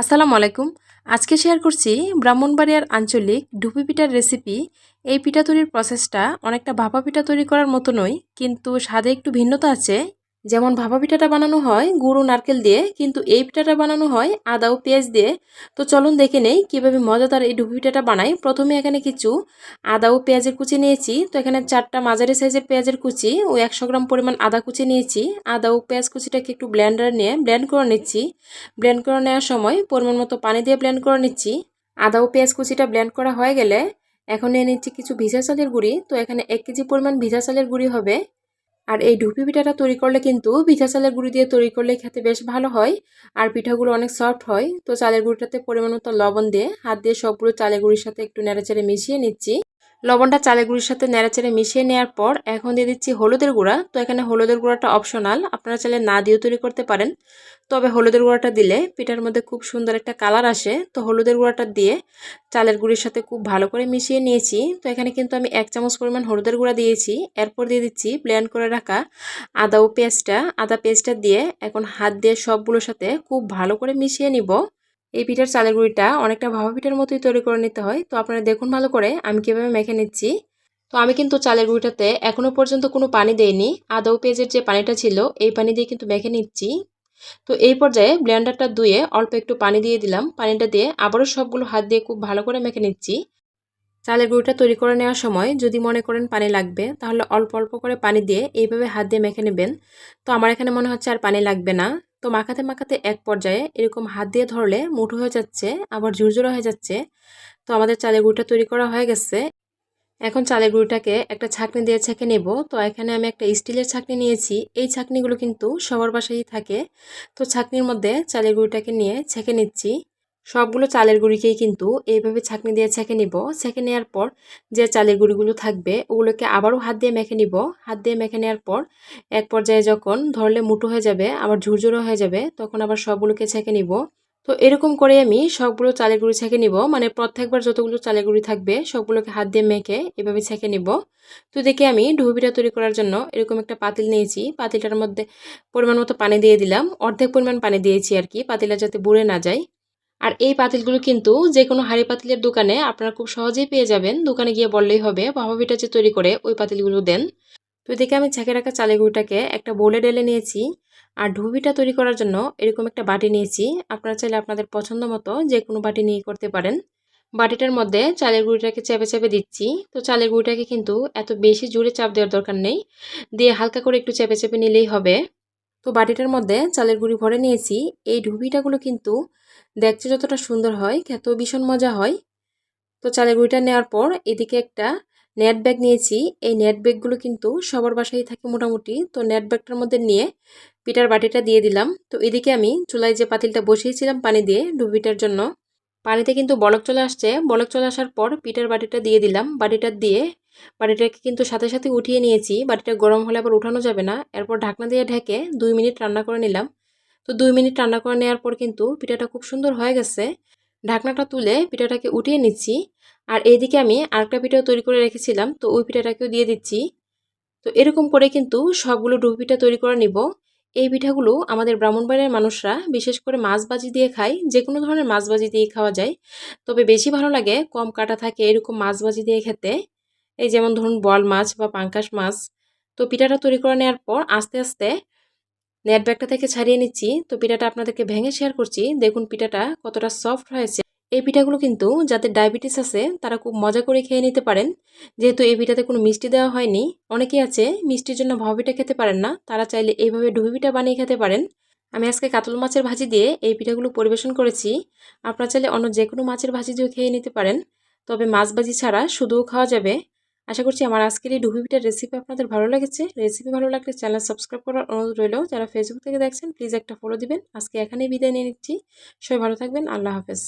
আসসালামু আলাইকুম। আজকে শেয়ার করছি ব্রাহ্মণবাড়িয়ার আঞ্চলিক ঢুপি পিঠার রেসিপি এই পিঠা তৈরির প্রসেসটা অনেকটা ভাপা পিঠা তৈরি করার মতো নয়, কিন্তু স্বাদে একটু ভিন্নতা আছে। যেমন ভাপা পিঠাটা বানানো হয় গুঁড়ো নারকেল দিয়ে, কিন্তু এই পিঠাটা বানানো হয় আদা ও পেঁয়াজ দিয়ে। তো চলুন দেখে নেই কীভাবে মজাদার এই ডুবি পিঠাটা বানাই। প্রথমে এখানে কিছু আদা ও পেঁয়াজের কুচি নিয়েছি। তো এখানে চারটা মাঝারি সাইজের পেঁয়াজের কুচি ও একশো গ্রাম পরিমাণ আদা কুচি নিয়েছি। আদা ও পেঁয়াজ কুচিটাকে একটু ব্লেন্ডার নিয়ে ব্লেন্ড করে নিচ্ছি। ব্লেন্ড করে নেওয়ার সময় পরিমাণ মতো পানি দিয়ে ব্লেন্ড করে নিচ্ছি। আদা ও পেঁয়াজ কুচিটা ব্লেন্ড করা হয়ে গেলে এখন নিয়ে নিচ্ছি কিছু ভিজা চালের গুঁড়ি। তো এখানে এক কেজি পরিমাণ ভিজা চালের গুঁড়ি হবে। আর এই ঢুপি পিঠাটা তৈরি করলে কিন্তু পিঠা চালের গুঁড়ি দিয়ে তৈরি করলে খেতে বেশ ভালো হয়। আর পিঠাগুলো অনেক সফট হয়। তো চালের গুঁড়িটাতে পরিমাণ মতো লবণ দিয়ে হাত দিয়ে সবগুলো চালের গুঁড়ির সাথে একটু নেড়েচেড়ে মিশিয়ে নিচ্ছি। লবণটা চালের গুঁড়ির সাথে নেড়াচেড়ে মিশিয়ে নেওয়ার পর এখন দিয়ে দিচ্ছি হলুদের গুঁড়া। তো এখানে হলুদের গুঁড়াটা অপশনাল, আপনারা চাইলে না দিয়েও তৈরি করতে পারেন। তবে হলুদের গুঁড়াটা দিলে পিঠার মধ্যে খুব সুন্দর একটা কালার আসে। তো হলুদের গুঁড়াটা দিয়ে চালের গুঁড়ির সাথে খুব ভালো করে মিশিয়ে নিয়েছি। তো এখানে কিন্তু আমি এক চামচ পরিমাণ হলুদের গুঁড়া দিয়েছি। এরপর দিয়ে দিচ্ছি ব্লেন্ড করে রাখা আদা ও পেঁয়াজটা আদা পেঁয়াজটা দিয়ে এখন হাত দিয়ে সবগুলোর সাথে খুব ভালো করে মিশিয়ে নিব। এই পিঠার চালের গুঁড়িটা অনেকটা ভাবা পিঠার মতোই তৈরি করে নিতে হয়। তো আপনারা দেখুন ভালো করে, আমি কীভাবে মেখে নিচ্ছি। তো আমি কিন্তু চালের গুঁড়িটাতে এখনও পর্যন্ত কোনো পানি দেইনি। আদা পেঁয়াজের যে পানিটা ছিল, এই পানি দিয়ে কিন্তু মেখে নিচ্ছি। তো এই পর্যায়ে ব্লেন্ডারটা ধুয়ে অল্প একটু পানি দিয়ে দিলাম। পানিটা দিয়ে আবারও সবগুলো হাত দিয়ে খুব ভালো করে মেখে নিচ্ছি। চালের গুঁড়িটা তৈরি করে নেওয়ার সময় যদি মনে করেন পানি লাগবে, তাহলে অল্প অল্প করে পানি দিয়ে এইভাবে হাত দিয়ে মেখে নেবেন। তো আমার এখানে মনে হচ্ছে আর পানি লাগবে না। তো মাখাতে মাখাতে এক পর্যায়ে এরকম হাত দিয়ে ধরলে মুঠো হয়ে যাচ্ছে, আবার ঝুরঝুরো হয়ে যাচ্ছে। তো আমাদের চালের গুঁড়িটা তৈরি করা হয়ে গেছে। এখন চালের গুঁড়িটাকে একটা ছাঁকনি দিয়ে ছেঁকে নেব। তো এখানে আমি একটা স্টিলের ছাঁকনি নিয়েছি। এই ছাঁকনিগুলো কিন্তু সবার বাসায়ই থাকে। তো ছাঁকনির মধ্যে চালের গুঁড়িটাকে নিয়ে ছেঁকে নিচ্ছি। সবগুলো চালের গুঁড়িকেই কিন্তু এইভাবে ছাঁকনি দিয়ে ছেঁকে নিব। ছেঁকে নেওয়ার পর যে চালের গুঁড়িগুলো থাকবে, ওগুলোকে আবারও হাত দিয়ে মেখে নিব। হাত দিয়ে মেখে নেওয়ার পর এক পর্যায়ে যখন ধরলে মুঠো হয়ে যাবে, আবার ঝুরঝুরো হয়ে যাবে, তখন আবার সবগুলোকে ছেঁকে নিব। তো এরকম করে আমি সবগুলো চালের গুঁড়ি ছেঁকে নিব। মানে প্রত্যেকবার যতগুলো চালের গুঁড়ি থাকবে, সবগুলোকে হাত দিয়ে মেখে এভাবে ছেঁকে নিব। তো দেখে আমি ডুবিটা তৈরি করার জন্য এরকম একটা পাতিল নিয়েছি। পাতিলটার মধ্যে পরিমাণ মতো পানি দিয়ে দিলাম। অর্ধেক পরিমাণ পানি দিয়েছি আর কি। পাতিলটা যাতে বুড়ে না যায়। আর এই পাতিলগুলো কিন্তু যে কোনো হাঁড়ি পাতিলের দোকানে আপনারা খুব সহজেই পেয়ে যাবেন। দোকানে গিয়ে বললেই হবে, বাবা পিঠা যে তৈরি করে ওই পাতিলগুলো দেন। তো এদিকে আমি ছেঁকে রাখা চালের গুঁড়িটাকে একটা বোলে ডেলে নিয়েছি। আর ঢুবিটা তৈরি করার জন্য এরকম একটা বাটি নিয়েছি। আপনারা চাইলে আপনাদের পছন্দ মতো যে কোনো বাটি নিয়ে করতে পারেন। বাটিটার মধ্যে চালের গুঁড়িটাকে চেপে চেপে দিচ্ছি। তো চালের গুঁড়িটাকে কিন্তু এত বেশি জোরে চাপ দেওয়ার দরকার নেই। দিয়ে হালকা করে একটু চেপে চেপে নিলেই হবে। তো বাটিটার মধ্যে চালের গুঁড়ি ভরে নিয়েছি। এই ঢুবিটাগুলো কিন্তু দেখতে যতটা সুন্দর হয় খেতেও ভীষণ মজা হয়। তো চালের গুঁড়িটা নেওয়ার পর এদিকে একটা নেট ব্যাগ নিয়েছি। এই নেট ব্যাগগুলো কিন্তু সবার বাসায় থাকে মোটামুটি। তো নেট ব্যাগটার মধ্যে নিয়ে পিঠার বাটিটা দিয়ে দিলাম। তো এদিকে আমি চুলায় যে পাতিলটা বসিয়েছিলাম পানি দিয়ে ডুবিটার জন্য, পানিতে কিন্তু বলক চলে আসছে। বলক চলে আসার পর পিঠার বাটিটা দিয়ে দিলাম। বাটিটা দিয়ে বাটিটাকে কিন্তু সাথে সাথে উঠিয়ে নিয়েছি। বাটিটা গরম হলে আবার উঠানো যাবে না। এরপর ঢাকনা দিয়ে ঢেকে দুই মিনিট রান্না করে নিলাম। তো দুই মিনিট রান্না করে নেওয়ার পর কিন্তু পিঠাটা খুব সুন্দর হয়ে গেছে। ঢাকনাটা তুলে পিঠাটাকে উঠিয়ে নিচ্ছি। আর এইদিকে আমি আরেকটা পিঠাও তৈরি করে রেখেছিলাম, তো ওই পিঠাটাকেও দিয়ে দিচ্ছি। তো এরকম করে কিন্তু সবগুলো ডুবো পিঠা তৈরি করে নিব। এই পিঠাগুলো আমাদের ব্রাহ্মণবাড়ির মানুষরা বিশেষ করে মাছ বাজি দিয়ে খায় যে কোনো ধরনের মাছ বাজি দিয়ে খাওয়া যায়। তবে বেশি ভালো লাগে কম কাটা থাকে এরকম মাছ বাজি দিয়ে খেতে। এই যেমন ধরুন বল মাছ বা পাঙ্কাশ মাছ, তো পিঠাটা তৈরি করে নেওয়ার পর আস্তে আস্তে নেট ব্যাগটা থেকে ছাড়িয়ে নিচ্ছি। তো পিঠাটা আপনাদেরকে ভেঙে শেয়ার করছি। দেখুন পিঠাটা কতটা সফট হয়েছে। এই পিঠাগুলো কিন্তু যাদের ডায়াবেটিস আছে, তারা খুব মজা করে খেয়ে নিতে পারেন। যেহেতু এই পিঠাতে কোনো মিষ্টি দেওয়া হয়নি, অনেকেই আছে মিষ্টির জন্য ভাব পিঠা খেতে পারেন না, তারা চাইলে এইভাবে ডুবি পিঠা বানিয়ে খেতে পারেন। আমি আজকে কাতল মাছের ভাজি দিয়ে এই পিঠাগুলো পরিবেশন করেছি। আপনারা চাইলে অন্য যে কোনো মাছের ভাজি দিয়েও খেয়ে নিতে পারেন। তবে মাছ ভাজি ছাড়া শুধুও খাওয়া যাবে। আশা করছি আমার আজকের এই ডুবিটার রেসিপি আপনাদের ভালো লেগেছে। রেসিপি ভালো লাগলে চ্যানেল সাবস্ক্রাইব করার অনুরোধ রইল। যারা ফেসবুক থেকে দেখছেন প্লিজ একটা ফলো দিবেন। আজকে এখানেই বিদায় নিয়ে নিচ্ছি। সবাই ভালো থাকবেন। আল্লাহ হাফেজ।